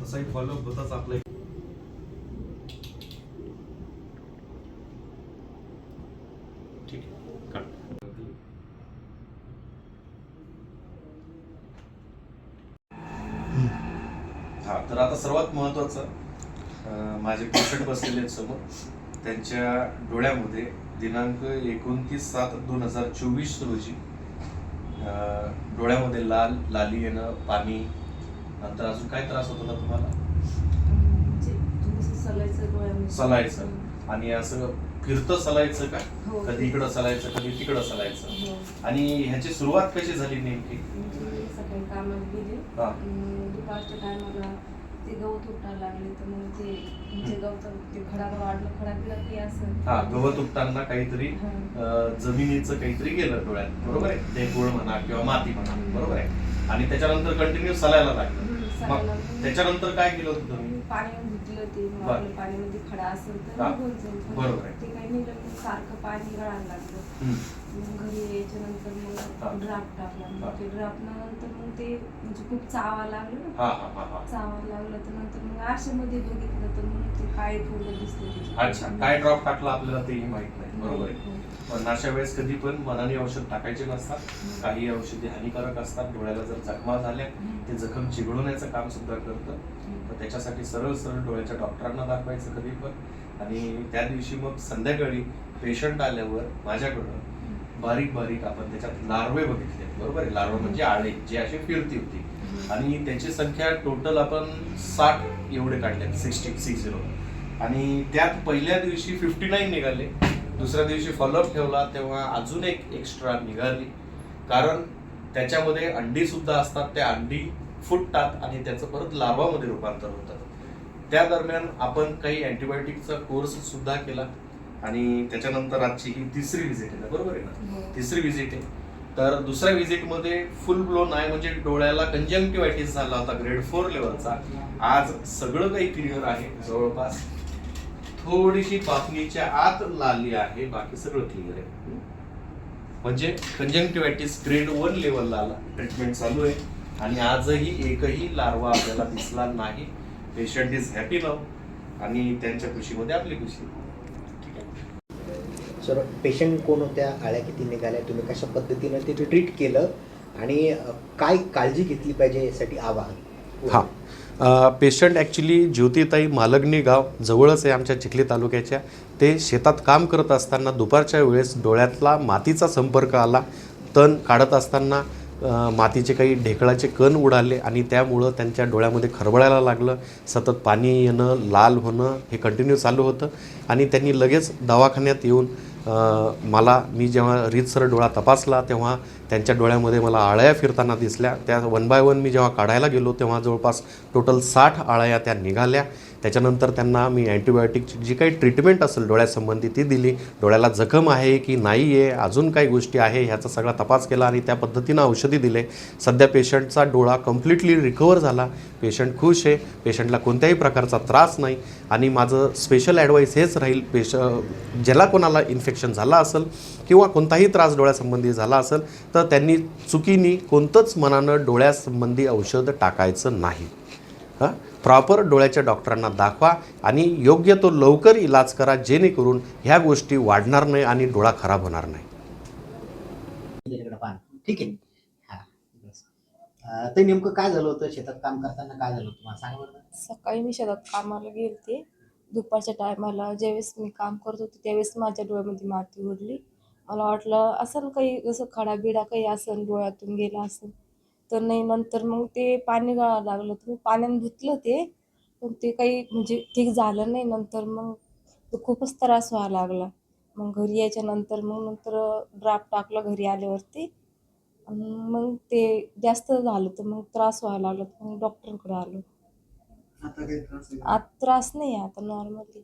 तसाही फॉलोअप होताच आपला. ठीक हा तर आता सर्वात महत्वाचं माझे पेशंट बसलेले आहेत समोर. त्यांच्या डोळ्यामध्ये दिनांक एकोणतीस सात दोन हजार चोवीस रोजी डोळ्यामध्ये लाल लाली येणं पाणी नंतर अजून काय त्रास होत होता तुम्हाला? म्हणजे सलायचं. आणि असं फिरतं सलायचं का हो. कधी इकडं सलायचं कधी तिकडं सलायचं हो. आणि ह्याची सुरुवात कशी झाली नेमकी? ते गवत उठायला लागले तर मग ते म्हणजे गवत ते खडा वाढलं खडा बिडा काही असं हा गवत उपटांना काहीतरी. अं, जमिनीचं काहीतरी गेलं डोळ्यात बरोबर आहे ते गुळ म्हणा किंवा माती म्हणा बरोबर आहे आणि त्याच्यानंतर कंटिन्यू सलायला लागलं हम्म, मग. त्याच्यानंतर काय केलं होतं तुम्ही पाणी धुतलं ते मग बर. आपलं पाण्यामध्ये खडा असेल तर हा. निघून जाईल पण बरोबर आहे. ते काही निघलं मग सारखं पाणी गळायला लागलं हम्म. मग घरी यायच्या नंतर. मग ड्राफ्ट टाकला. मग ते ड्राफ्ट नंतर मग ते म्हणजे खूप चावा लागलं ना. चावा लागलं तर नंतर मग आरशामध्ये बघितलं तर मग ते काळे फोड दिसले. अच्छा काय ड्रॉप टाकला आपल्याला तेही माहीत नाही. बरोबर आहे. पण अशा वेळेस कधी पण मनाने औषध टाकायचे नसतात. काही औषधी हानिकारक असतात. डोळ्याला जर जखमा झाल्या ते जखम चिघळवण्याचं काम सुद्धा करतं. तर त्याच्यासाठी सरळ सरळ डोळ्याच्या डॉक्टरांना दाखवायचं कधी पण. आणि त्या दिवशी मग संध्याकाळी पेशंट आल्यावर माझ्याकडं बारीक बारीक आपण त्याच्यात लार्वे बघितले. बरोबर आहे? लार्वे म्हणजे आळे जे असे फिरती होती. आणि त्याची संख्या टोटल आपण साठ एवढे काढले सिक्स्टी सिक्स झिरो आणि त्यात पहिल्या दिवशी फिफ्टी नाईन निघाले. दुसऱ्या दिवशी फॉलोअप ठेवला तेव्हा अजून एक एक्स्ट्रा निघाली. कारण त्याच्यामध्ये अंडी सुद्धा असतात त्या अंडी फुटतात आणि त्याचं परत लार्वामध्ये रूपांतर होतं. त्या दरम्यान आपण काही अँटीबायोटिकचा कोर्स सुद्धा केला. आणि त्याच्यानंतर आजची ही तिसरी व्हिजिट आहे ना बरोबर आहे ना? हो. तिसरी व्हिजिट आहे. तर दुसऱ्या व्हिजिटमध्ये फुल ब्लोन आहे म्हणजे डोळ्याला कंजंक्टिव्हायटिस झाला होता ग्रेड फोर लेवलचा आज सगळं काही क्लिअर आहे जवळपास थोडीशी पापणीच्या आत लाली आहे बाकी सगळं क्लिअर आहे. म्हणजे कंजंक्टिव्हायटिस ग्रेड वन लेवलला आला ट्रीटमेंट चालू आहे. आणि आजही एकही लार्वा आपल्याला दिसला नाही. पेशंट इज हॅपी नाव आणि त्यांच्या खुशीमध्ये आपली खुशी. सर पेशंट कोण होत्या? आळ्या किती निघाल्या? तुम्ही कशा पद्धतीनं ते ट्रीट केलं? आणि काय काळजी घेतली पाहिजे यासाठी आवाहन? हां. पेशंट ॲक्च्युली ज्योतिताई मालगणी गाव जवळच आहे आमच्या चिखली तालुक्याच्या. ते शेतात काम करत असताना दुपारच्या वेळेस डोळ्यातला मातीचा संपर्क आला. तण काढत असताना मातीचे काही ढेकळाचे कण उडाले आणि त्यामुळं त्यांच्या डोळ्यामध्ये खरबळायला लागलं. सतत पाणी येणं लाल होणं हे कंटिन्यू चालू होतं. आणि त्यांनी लगेच दवाखान्यात येऊन मला मी जेव्हा रीतसर डोळा तपासला तेव्हा त्यांच्या डोळ्यामध्ये मला आळ्या फिरताना दिसल्या. त्या वन बाय वन मी जेव्हा काढायला गेलो तेव्हा जवळपास टोटल साठ आळ्या त्या निघाल्या. त्याच्यानंतर त्यांना मी अँटीबायोटिकची जी काही ट्रीटमेंट असेल डोळ्यासंबंधी ती दिली. डोळ्याला जखम आहे की नाही आहे अजून काही गोष्टी आहे ह्याचा सगळा तपास केला आणि त्या पद्धतीनं औषधी दिले. सध्या पेशंटचा डोळा कम्प्लिटली रिकवर झाला. पेशंट खुश आहे. पेशंटला कोणत्याही प्रकारचा त्रास नाही. आणि माझं स्पेशल ॲडवाईस हेच राहील पेश ज्याला कोणाला इन्फेक्शन झालं असेल किंवा कोणताही त्रास डोळ्यासंबंधी झाला असेल तर त्यांनी चुकीने कोणतंच मनानं डोळ्यासंबंधी औषध टाकायचं नाही. प्रॉपर डोळ्याच्या डॉक्टरांना दाखवा आणि योग्य तो लवकर इलाज करा जेणेकरून ह्या गोष्टी वाढणार नाही आणि डोळा खराब होणार नाही. ठीक आहे? हा ते नेमकं काय झालं होतं? शेतात काम करताना काय झालं होतं? मला सांगा बरं. सकाळी मी शेतात कामाला गेलते. दुपारच्या टायमाला ज्यावेळेस मी काम करत होते त्यावेळेस माझ्या डोळ्यामध्ये माती उडली. मला वाटलं असं काही जसं खडा बिडा काही असेल डोळ्यातून गेला असेल तर नाही नंतर मग ते पाणी गळायला लागलं तर मी पाण्याने धुतलं ते पण ते काही म्हणजे ठीक झालं नाही. नंतर मग तो खूपच त्रास व्हायला लागला. मग घरी यायच्या नंतर मग नंतर ड्राफ्ट टाकलं घरी आल्यावरती. आणि मग ते जास्त झालं तर मग त्रास व्हायला लागला तर मग डॉक्टरकडे आलो. आता काही त्रास नाही. आता नॉर्मली